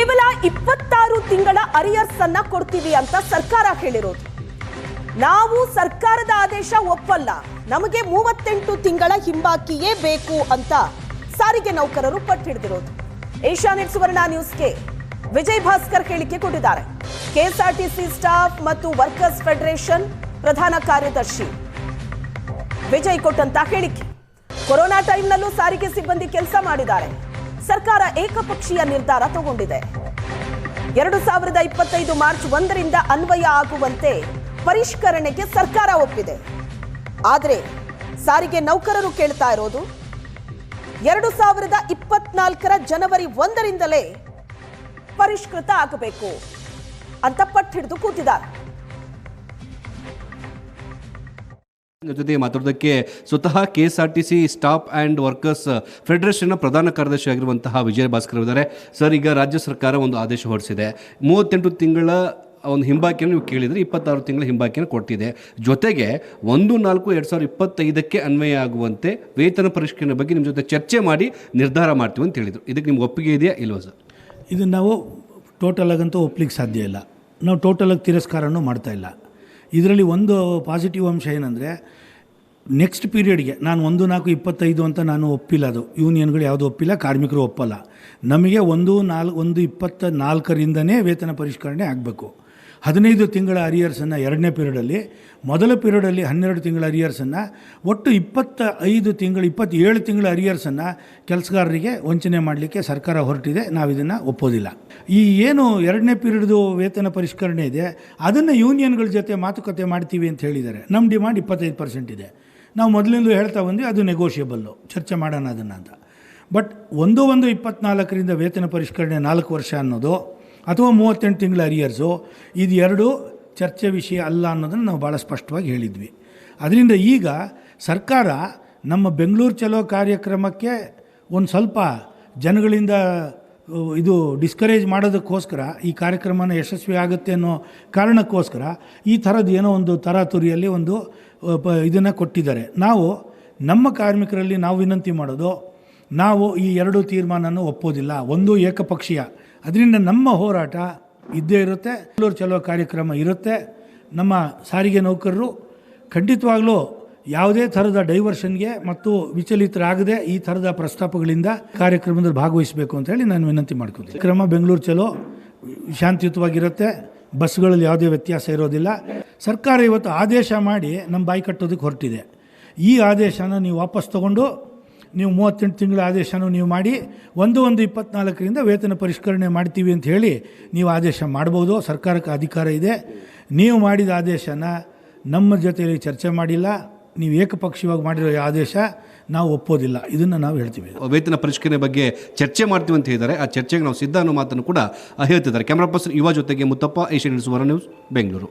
ಕೇವಲ ಇಪ್ಪತ್ತಾರು ತಿಂಗಳ ಅರಿಯರ್ಸ್ ಅನ್ನ ಕೊಡ್ತೀವಿ ಅಂತ ಸರ್ಕಾರ ಹೇಳಿರೋದು. ನಾವು ಸರ್ಕಾರದ ಆದೇಶ ಒಪ್ಪಲ್ಲ. ನಮಗೆ ಮೂವತ್ತೆಂಟು ತಿಂಗಳ ಹಿಂಬಾಕಿಯೇ ಬೇಕು ಅಂತ ಸಾರಿಗೆ ನೌಕರರು ಪಟ್ಟಿಡಿದಿರೋದು. ಏಷ್ಯಾನೆಟ್ ಸುವರ್ಣ ನ್ಯೂಸ್ಗೆ ವಿಜಯ್ ಭಾಸ್ಕರ್ ಹೇಳಿಕೆ ಕೊಟ್ಟಿದ್ದಾರೆ. ಕೆಎಸ್ಆರ್ಟಿಸಿ ಸ್ಟಾಫ್ ಮತ್ತು ವರ್ಕರ್ಸ್ ಫೆಡರೇಷನ್ ಪ್ರಧಾನ ಕಾರ್ಯದರ್ಶಿ. ವಿಜಯ್ ಕೊಟ್ಟಂತ ಹೇಳಿಕೆ. ಕೊರೋನಾ ಟೈಮ್ನಲ್ಲೂ ಸಾರಿಗೆ ಸಿಬ್ಬಂದಿ ಕೆಲಸ ಮಾಡಿದ್ದಾರೆ. ಸರ್ಕಾರ ಏಕಪಕ್ಷೀಯ ನಿರ್ಧಾರ ತಗೊಂಡಿದೆ. ಎರಡು ಸಾವಿರದ ಇಪ್ಪತ್ತೈದು ಮಾರ್ಚ್ ಒಂದರಿಂದ ಅನ್ವಯ ಆಗುವಂತೆ ಪರಿಷ್ಕರಣೆಗೆ ಸರ್ಕಾರ ಒಪ್ಪಿದೆ. ಆದರೆ ಸಾರಿಗೆ ನೌಕರರು ಕೇಳ್ತಾ ಇರೋದು, ಎರಡು ಸಾವಿರದ ಇಪ್ಪತ್ನಾಲ್ಕರ ಜನವರಿ ಒಂದರಿಂದಲೇ ಪರಿಷ್ಕೃತ ಆಗಬೇಕು ಅಂತ ಪಟ್ಟಿಡಿದು ಕೂತಿದ್ದಾರೆ. ಜೊತೆ ಮಾತಾಡೋದಕ್ಕೆ ಸ್ವತಃ K S R T C staff and workers ಫೆಡರೇಷನ್ನ ಪ್ರಧಾನ ಕಾರ್ಯದರ್ಶಿ ಆಗಿರುವಂತಹ ವಿಜಯ ಭಾಸ್ಕರ್ ಇದ್ದಾರೆ ಸರ್, ಈಗ ರಾಜ್ಯ ಸರ್ಕಾರ ಒಂದು ಆದೇಶ ಹೊರಡಿಸಿದೆ. ಮೂವತ್ತೆಂಟು ತಿಂಗಳ ಒಂದು ಹಿಂಬಾಕಿಯನ್ನು ನೀವು ಕೇಳಿದರೆ ಇಪ್ಪತ್ತಾರು ತಿಂಗಳ ಹಿಂಬಾಕಿಯನ್ನು ಕೊಟ್ಟಿದೆ. ಜೊತೆಗೆ ಒಂದು ನಾಲ್ಕು ಎರಡು ಸಾವಿರದ ಇಪ್ಪತ್ತೈದಕ್ಕೆ ಅನ್ವಯ ಆಗುವಂತೆ ವೇತನ ಪರಿಷ್ಕರಣೆ ಬಗ್ಗೆ ನಿಮ್ಮ ಜೊತೆ ಚರ್ಚೆ ಮಾಡಿ ನಿರ್ಧಾರ ಮಾಡ್ತೀವಿ ಅಂತ ಹೇಳಿದರು. ಇದಕ್ಕೆ ನಿಮ್ಗೆ ಒಪ್ಪಿಗೆ ಇದೆಯಾ ಇಲ್ವಾ ಸರ್? ಇದು ನಾವು ಟೋಟಲ್ ಆಗಂತೂ ಒಪ್ಲಿಕ್ಕೆ ಸಾಧ್ಯ ಇಲ್ಲ. ನಾವು ಟೋಟಲಾಗಿ ತಿರಸ್ಕಾರನೂ ಮಾಡ್ತಾ ಇಲ್ಲ. ಇದರಲ್ಲಿ ಒಂದು ಪಾಸಿಟಿವ್ ಅಂಶ ಏನಂದರೆ ನೆಕ್ಸ್ಟ್ ಪೀರಿಯಡ್ಗೆ ನಾನು ಒಂದು ನಾಲ್ಕು ಇಪ್ಪತ್ತೈದು ಅಂತ ನಾನು ಒಪ್ಪಿಲ್ಲ ಅದು. ಯೂನಿಯನ್ಗಳು ಯಾವುದು ಒಪ್ಪಿಲ್ಲ, ಕಾರ್ಮಿಕರು ಒಪ್ಪಲ್ಲ. ನಮಗೆ ಒಂದು ನಾಲ್ಕು ಒಂದು ಇಪ್ಪತ್ತ ನಾಲ್ಕರಿಂದನೇ ವೇತನ ಪರಿಷ್ಕರಣೆ ಆಗಬೇಕು. ಹದಿನೈದು ತಿಂಗಳ ಅರಿಯರ್ಸನ್ನು ಎರಡನೇ ಪೀರಿಯಡಲ್ಲಿ ಮೊದಲ ಪೀರಿಯಡಲ್ಲಿ ಹನ್ನೆರಡು ತಿಂಗಳ ಅರಿಯರ್ಸನ್ನು ಒಟ್ಟು ಇಪ್ಪತ್ತ ಐದು ತಿಂಗಳು, ಇಪ್ಪತ್ತೇಳು ತಿಂಗಳ ಅರಿಯರ್ಸನ್ನು ಕೆಲಸಗಾರರಿಗೆ ವಂಚನೆ ಮಾಡಲಿಕ್ಕೆ ಸರ್ಕಾರ ಹೊರಟಿದೆ. ನಾವು ಇದನ್ನು ಒಪ್ಪೋದಿಲ್ಲ. ಈ ಏನು ಎರಡನೇ ಪೀರಿಯಡ್ದು ವೇತನ ಪರಿಷ್ಕರಣೆ ಇದೆ, ಅದನ್ನು ಯೂನಿಯನ್ಗಳ ಜೊತೆ ಮಾತುಕತೆ ಮಾಡ್ತೀವಿ ಅಂತ ಹೇಳಿದ್ದಾರೆ. ನಮ್ಮ ಡಿಮಾಂಡ್ ಇಪ್ಪತ್ತೈದು ಪರ್ಸೆಂಟ್ ಇದೆ. ನಾವು ಮೊದಲಿಂದ ಹೇಳ್ತಾ ಬಂದ್ವಿ, ಅದು ನೆಗೋಷಿಯಬಲ್ಲು ಚರ್ಚೆ ಮಾಡೋಣ ಅದನ್ನು ಅಂತ. ಬಟ್ ಒಂದು ಒಂದು ಇಪ್ಪತ್ನಾಲ್ಕರಿಂದ ವೇತನ ಪರಿಷ್ಕರಣೆ ನಾಲ್ಕು ವರ್ಷ ಅನ್ನೋದು ಅಥವಾ ಮೂವತ್ತೆಂಟು ತಿಂಗಳ ಅರಿಯರ್ಸು, ಇದು ಎರಡು ಚರ್ಚೆ ವಿಷಯ ಅಲ್ಲ ಅನ್ನೋದನ್ನು ನಾವು ಭಾಳ ಸ್ಪಷ್ಟವಾಗಿ ಹೇಳಿದ್ವಿ. ಅದರಿಂದ ಈಗ ಸರ್ಕಾರ ನಮ್ಮ ಬೆಂಗಳೂರು ಚಲೋ ಕಾರ್ಯಕ್ರಮಕ್ಕೆ ಒಂದು ಸ್ವಲ್ಪ ಜನಗಳಿಂದ ಇದು ಡಿಸ್ಕರೇಜ್ ಮಾಡೋದಕ್ಕೋಸ್ಕರ, ಈ ಕಾರ್ಯಕ್ರಮನ ಯಶಸ್ವಿ ಆಗುತ್ತೆ ಅನ್ನೋ ಕಾರಣಕ್ಕೋಸ್ಕರ ಈ ಥರದ್ದು ಏನೋ ಒಂದು ತರಾತುರಿಯಲ್ಲಿ ಒಂದು ಇದನ್ನು ಕೊಟ್ಟಿದ್ದಾರೆ. ನಾವು, ನಮ್ಮ ಕಾರ್ಮಿಕರಲ್ಲಿ ನಾವು ವಿನಂತಿ ಮಾಡೋದು, ನಾವು ಈ ಎರಡು ತೀರ್ಮಾನನ ಒಪ್ಪೋದಿಲ್ಲ. ಒಂದು ಏಕಪಕ್ಷೀಯ. ಅದರಿಂದ ನಮ್ಮ ಹೋರಾಟ ಇದ್ದೇ ಇರುತ್ತೆ. ಬೆಂಗಳೂರು ಚಲೋ ಕಾರ್ಯಕ್ರಮ ಇರುತ್ತೆ. ನಮ್ಮ ಸಾರಿಗೆ ನೌಕರರು ಖಂಡಿತವಾಗ್ಲೂ ಯಾವುದೇ ಥರದ ಡೈವರ್ಷನ್ಗೆ ಮತ್ತು ವಿಚಲಿತರಾಗದೆ ಈ ಥರದ ಪ್ರಸ್ತಾಪಗಳಿಂದ ಕಾರ್ಯಕ್ರಮದಲ್ಲಿ ಭಾಗವಹಿಸಬೇಕು ಅಂತ ಹೇಳಿ ನಾನು ವಿನಂತಿ ಮಾಡ್ಕೊತೀನಿ. ಕ್ರಮ ಬೆಂಗಳೂರು ಚಲೋ, ಶಾಂತಿಯುತವಾಗಿರುತ್ತೆ. ಬಸ್ಗಳಲ್ಲಿ ಯಾವುದೇ ವ್ಯತ್ಯಾಸ ಇರೋದಿಲ್ಲ. ಸರ್ಕಾರ ಇವತ್ತು ಆದೇಶ ಮಾಡಿ ನಮ್ಮ ಬಾಯಿ ಕಟ್ಟೋದಕ್ಕೆ ಹೊರಟಿದೆ. ಈ ಆದೇಶನ ನೀವು ವಾಪಸ್ ತಗೊಂಡು ನೀವು ಮೂವತ್ತೆಂಟು ತಿಂಗಳ ಆದೇಶನೂ ನೀವು ಮಾಡಿ ಒಂದು ಒಂದು ಇಪ್ಪತ್ನಾಲ್ಕರಿಂದ ವೇತನ ಪರಿಷ್ಕರಣೆ ಮಾಡ್ತೀವಿ ಅಂತ ಹೇಳಿ ನೀವು ಆದೇಶ ಮಾಡ್ಬೋದು, ಸರ್ಕಾರಕ್ಕೆ ಅಧಿಕಾರ ಇದೆ. ನೀವು ಮಾಡಿದ ಆದೇಶನ ನಮ್ಮ ಜೊತೆಯಲ್ಲಿ ಚರ್ಚೆ ಮಾಡಿಲ್ಲ, ನೀವು ಏಕಪಕ್ಷೀಯವಾಗಿ ಮಾಡಿರೋ ಆದೇಶ ನಾವು ಒಪ್ಪೋದಿಲ್ಲ. ಇದನ್ನು ನಾವು ಹೇಳ್ತೀವಿ. ವೇತನ ಪರಿಷ್ಕರಣೆ ಬಗ್ಗೆ ಚರ್ಚೆ ಮಾಡ್ತೀವಿ ಅಂತ ಹೇಳಿದ್ದಾರೆ. ಆ ಚರ್ಚೆಗೆ ನಾವು ಸಿದ್ಧ ಅನ್ನೋ ಮಾತನ್ನು ಕೂಡ ಹೇಳ್ತಿದ್ದಾರೆ. ಕ್ಯಾಮ್ರಾ ಪರ್ಸನ್ ಯುವ ಜೊತೆಗೆ Muthappa, Asian news Suvarna news Bengaluru.